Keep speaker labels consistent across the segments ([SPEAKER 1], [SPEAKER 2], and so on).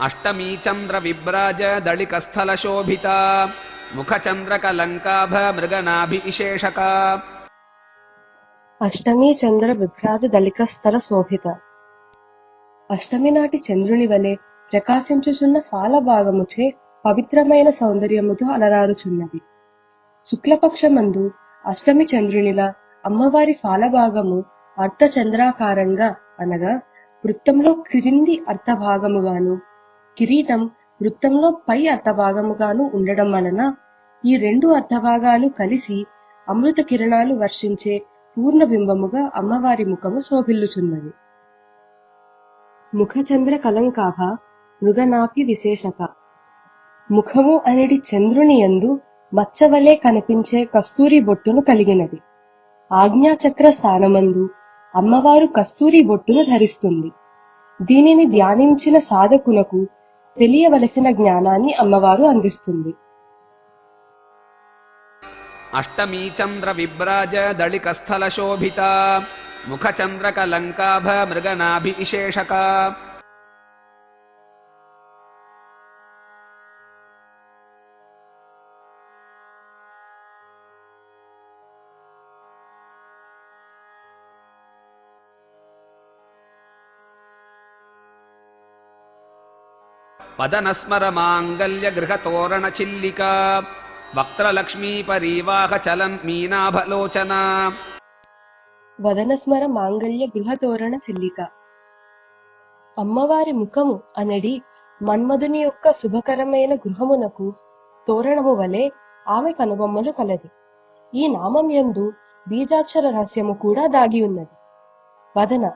[SPEAKER 1] అష్టమీ చంద్ర విభ్రాజ దళికస్థల శోభిత ముఖచంద్రకలంకాభ మృగనాభి విశేషక
[SPEAKER 2] అష్టమి చంద్ర విభ్రాజ దళిక స్థల శోభిత అష్టమి నాటి చంద్రుని వలె ప్రకాశించుచున్న ఫాలభాగముచే పవిత్రమైన సౌందర్యముతో అలరారుచున్నది. శుక్లపక్షమందు అష్టమి చంద్రునిలా అమ్మవారి ఫాలభాగము అర్ధచంద్రాకారంగా అనగా వృత్తంలో క్రింది అర్థభాగముగాను కిరీటం వృత్తంలో పై అర్ధభాగముగాను ఉండడం వలన ఈ రెండు అర్ధభాగాలు కలిసి అమృత కిరణాలు వర్షించే పూర్ణ బింబముగా అమ్మవారి ముఖము శోభిల్లుచున్నది ముఖచంద్ర కలంకాభ మృగనాభి విశేషత. ముఖము అనేది చంద్రుని యందు మచ్చవలే కనిపించే కస్తూరి బొట్టును కలిగినది. ఆజ్ఞాచక్ర స్థానమందు అమ్మవారు కస్తూరి బొట్టును ధరిస్తుంది. దీనిని ధ్యానించిన సాధకులకు తెలియవలసిన జ్ఞానాన్ని అమ్మవారు అందిస్తుంది.
[SPEAKER 1] అష్టమీ చంద్ర విభ్రాజ దళికస్థల శోభిత ముఖచంద్రకలంకాభ మృగనాభి విశేషక పదనస్మర మాంగల్య గృహతోరణ చిల్లిక వక్త్రలక్ష్మీ పరీవాహ చలన్ మీనాభలోచన.
[SPEAKER 2] వదనస్మర మాంగళ్య గృహతోరణ చిల్లిక అమ్మవారి ముఖము అనడి మన్మధుని యొక్క శుభకరమైన గృహమునకు తోరణము వలె ఆమె కనుబొమ్మలు కలది. ఈ నామం యందు బీజాక్షర రహస్యము కూడా దాగి ఉన్నది. వదన.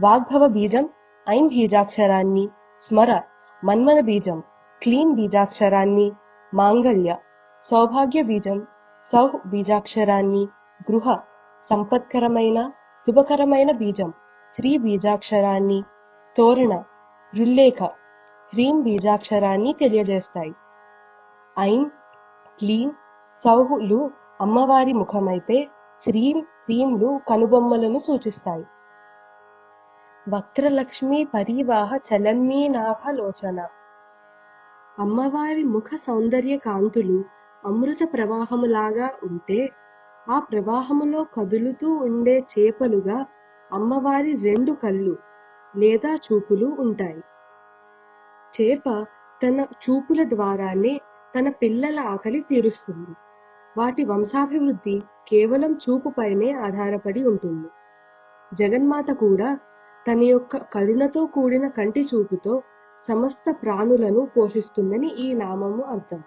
[SPEAKER 2] వాగ్భవ బీజం ఐం బీజాక్షరాన్ని స్మర మన్మన బీజం క్లీన్ బీజాక్షరాన్ని మాంగళ్య సౌభాగ్య బీజం సౌ బీజాక్షరాన్ని గృహ సంపత్కరమైన శుభకరమైన బీజం శ్రీ బీజాక్షరాన్ని తోరణ రుల్లేఖ హ్రీం బీజాక్షరాన్ని తెలియజేస్తాయి. ఐం క్లీం సౌహులు అమ్మవారి ముఖమైతే శ్రీం హ్రీంలు కనుబొమ్మలను సూచిస్తాయి. వక్రలక్ష్మి పరివాహ చలన్మీనాభలోచన అమ్మవారి ముఖ సౌందర్య కాంతులు అమృత ప్రవాహములాగా ఉంటే ఆ ప్రవాహములో కదులుతూ ఉండే చేపలుగా అమ్మవారి రెండు కళ్ళు లేదా చూపులు ఉంటాయి. చేప తన చూపుల ద్వారానే తన పిల్లల ఆకలి తీరుస్తుంది. వాటి వంశాభివృద్ధి కేవలం చూపుపైనే ఆధారపడి ఉంటుంది. జగన్మాత కూడా తన యొక్క కరుణతో కూడిన కంటి చూపుతో సమస్త ప్రాణులను పోషిస్తుందని ఈ నామము అర్థం.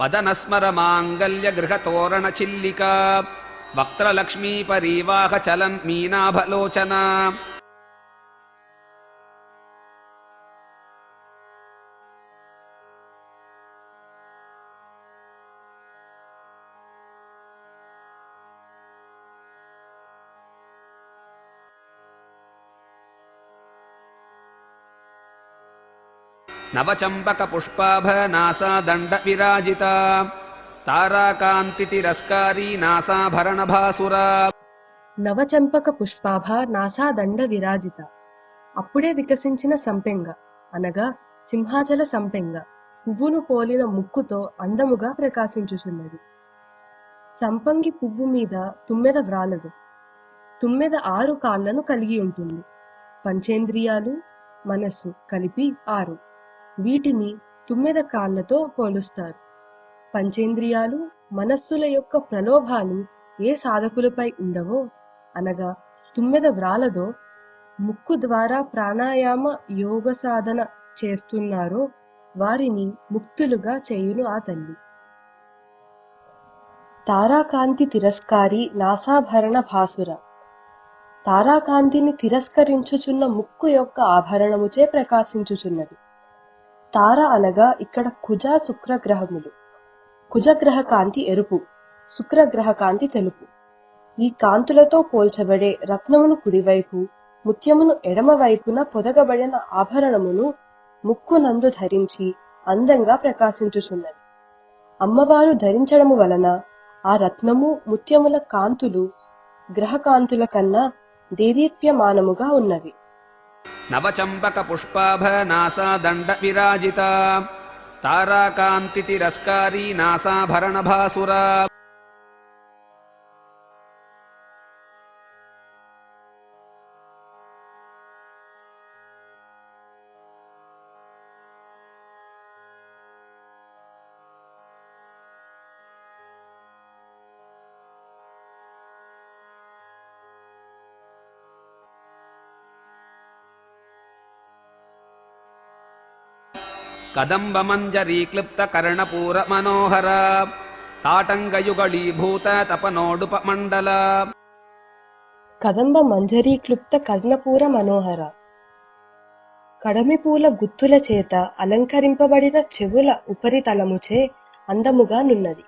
[SPEAKER 1] పదనస్మర మాంగల్య గృహతోరణ చిల్లిక వక్త్రలక్ష్మీ పరీవాహ చలన్ మీనాభలోచన. నవచంపక పుష్పాభ నాసా దండ విరాజిత తారాకాంతి నాసాభరణ భాసురా
[SPEAKER 2] నవచంపక పుష్పాభ నాసాదండ విరాజిత అప్పుడే వికసించిన సంపెంగ అనగా సింహాచల సంపెంగ పువ్వును పోలిన ముక్కుతో అందముగా ప్రకాశించుచున్నది. సంపంగి పువ్వు మీద తుమ్మెద వ్రాలదు. తుమ్మెద ఆరు కాళ్ళను కలిగి ఉంటుంది. పంచేంద్రియాలు మనస్సు కలిపి ఆరు. వీటిని తుమ్మెద కాళ్ళతో పోలుస్తారు. పంచేంద్రియాలు మనస్సుల యొక్క ప్రలోభాలు ఏ సాధకులపై ఉండవో అనగా తుమ్మెద వ్రాలదో ముక్కు ద్వారా ప్రాణాయామ యోగ సాధన చేస్తున్నారో వారిని ముక్తులుగా చేయును ఆ తల్లి. తారాకాంతి తిరస్కారి నాసాభరణ భాసుర. తారాకాంతిని తిరస్కరించుచున్న ముక్కు యొక్క ఆభరణముచే ప్రకాశించుచున్నది. తార అనగా ఇక్కడ కుజ శుక్రగ్రహములు. కుజగ్రహ కాంతి ఎరుపు శుక్రగ్రహ కాంతి తెలుపు. ఈ కాంతులతో పోల్చబడే రత్నమును కుడివైపు ముత్యమును ఎడమవైపున పొదగబడిన ఆభరణమును ముక్కునందు ధరించి అందంగా ప్రకాశించుచున్నది. అమ్మవారు ధరించడము వలన ఆ రత్నము ముత్యముల కాంతులు గ్రహకాంతుల కన్నా దేదీప్యమానముగా ఉన్నవి.
[SPEAKER 1] नवचम्बकपुष्पाभ नासा दण्डविराजिता ताराकान्तिति नासाभरणभासुरा। తిరస్కారీ నాసాభరణభాసురా కదంబమంజరీక్లుప్త కర్ణపూర మనోహర తాటంగయుగళీభూత తపనోడుపమండల
[SPEAKER 2] కదంబ మంజరీక్లుప్త కర్ణపూర మనోహర కడమిపూల గుత్తుల చేత అలంకరింపబడిన చెవుల ఉపరితలముచే అందముగా నున్నది.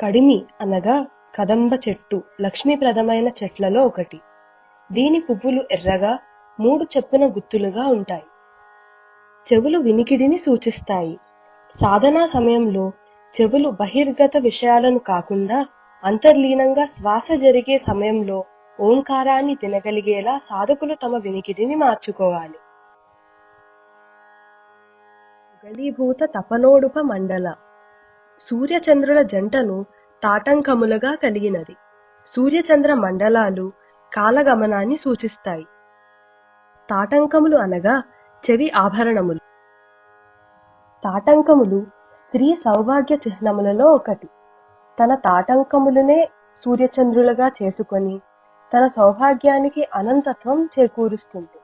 [SPEAKER 2] కడిమి అనగా కదంబ చెట్టు లక్ష్మీప్రదమైన చెట్లలో ఒకటి. దీని పువ్వులు ఎర్రగా మూడు చెప్పున గుత్తులుగా ఉంటాయి. చెవులు వినికిడిని సూచిస్తాయి. సాధనా సమయంలో చెవులు బహిర్గత విషయాలను కాకుండా అంతర్లీనంగా శ్వాస జరిగే సమయంలో ఓంకారాన్ని తినగలిగేలా సాధకులు తమ వినికిడిని మార్చుకోవాలి. గలీభూత తపనోడుప మండల. సూర్యచంద్రుల జంటను తాటంకములుగా కలిగినది. సూర్యచంద్ర మండలాలు కాలగమనాన్ని సూచిస్తాయి. తాటంకములు అనగా చెవి ఆభరణములు. తాటంకములు స్త్రీ సౌభాగ్య చిహ్నములలో ఒకటి. తన తాటంకములనే సూర్యచంద్రులుగా చేసుకొని తన సౌభాగ్యానికి అనంతత్వం చేకూరుస్తుంది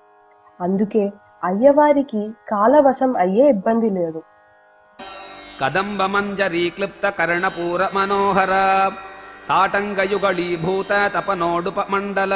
[SPEAKER 2] అందుకే అయ్యవారికి కాలవశం అయ్యే ఇబ్బంది లేదు.
[SPEAKER 1] కదంబమంజరీక్లుప్త కర్ణపూర మనోహర. తాటంగయుగళీభూత తపనోడుపమండల